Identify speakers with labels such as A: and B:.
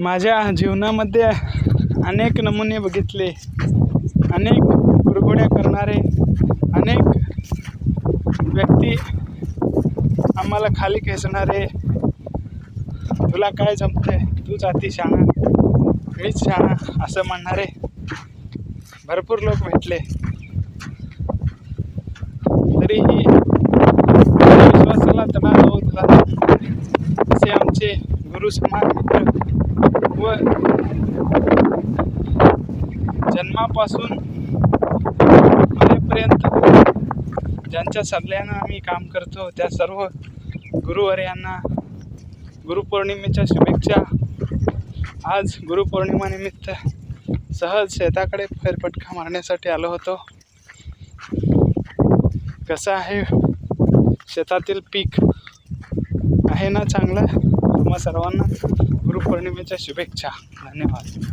A: माझ्या जीवनामध्ये अनेक नमुने बघितले अनेक कुरघोड्या करणारे अनेक व्यक्ती आम्हाला खाली खेचणारे. तुला काय जमतंय? तूच अति शहाणा. मीच शहाणा असं म्हणणारे. भरपूर लोक भेटले. तरीही विश्वासाला तडा होत असे आमचे गुरु समान मित्र व जन्मापासून मरेपर्यंत ज्यांच्या सल्ल्यानं आम्ही काम करतो त्या सर्व गुरुवर्यांना गुरुपौर्णिमेच्या शुभेच्छा. आज गुरुपौर्णिमानिमित्त सहज शेताकडे फेरफटका मारण्यासाठी आलो होतो. कसं आहे? शेतातील पीक आहे ना चांगलं. तुम्हा सर्वांना गुरुपौर्णिमेच्या शुभेच्छा. धन्यवाद.